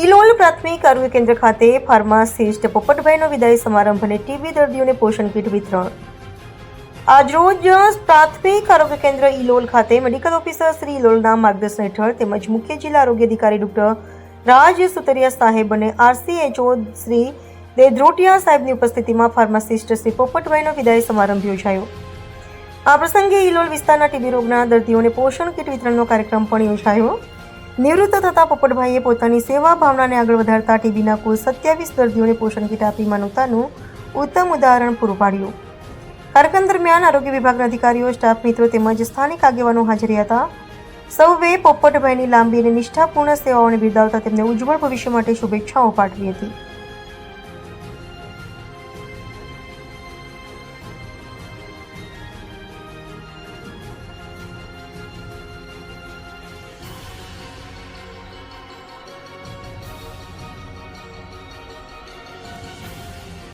ઇલોલ પ્રાથમિક આરોગ્ય કેન્દ્ર ખાતે ફાર્માસિસ્ટ પોપટભાઈનો વિદાય સમારંભ અને ટીબી દર્દીઓને પોષણ કીટ વિતરણ. આજરોજ પ્રાથમિક આરોગ્ય કેન્દ્ર ઇલોલ ખાતે મેડિકલ ઓફિસર શ્રી ઇલોલના માર્ગદર્શન હેઠળ તેમજ મુખ્ય જિલ્લા આરોગ્ય અધિકારી ડોક્ટર રાજ સુતરિયા સાહેબ અને આરસીએચઓ શ્રી દેદ્રોટિયા સાહેબની ઉપસ્થિતિમાં ફાર્માસિસ્ટ શ્રી પોપટભાઈનો વિદાય સમારંભ યોજાયો. આ પ્રસંગે ઇલોલ વિસ્તારના ટીબી રોગના દર્દીઓને પોષણ કીટ વિતરણનો કાર્યક્રમ પણ યોજાયો. નિવૃત્ત થતા પોપટભાઈએ પોતાની સેવા ભાવનાને આગળ વધારતા ટીબીના કુલ સત્યાવીસ દર્દીઓને પોષણ કીટ આપી માનવતાનું ઉત્તમ ઉદાહરણ પૂરું પાડ્યું. કાર્યક્રમ દરમિયાન આરોગ્ય વિભાગના અધિકારીઓ, સ્ટાફ મિત્રો તેમજ સ્થાનિક આગેવાનો હાજર હતા. સૌએ પોપટભાઈની લાંબી અને નિષ્ઠાપૂર્ણ સેવાઓને બિરદાવતા તેમને ઉજ્જવળ ભવિષ્ય માટે શુભેચ્છાઓ પાઠવી હતી.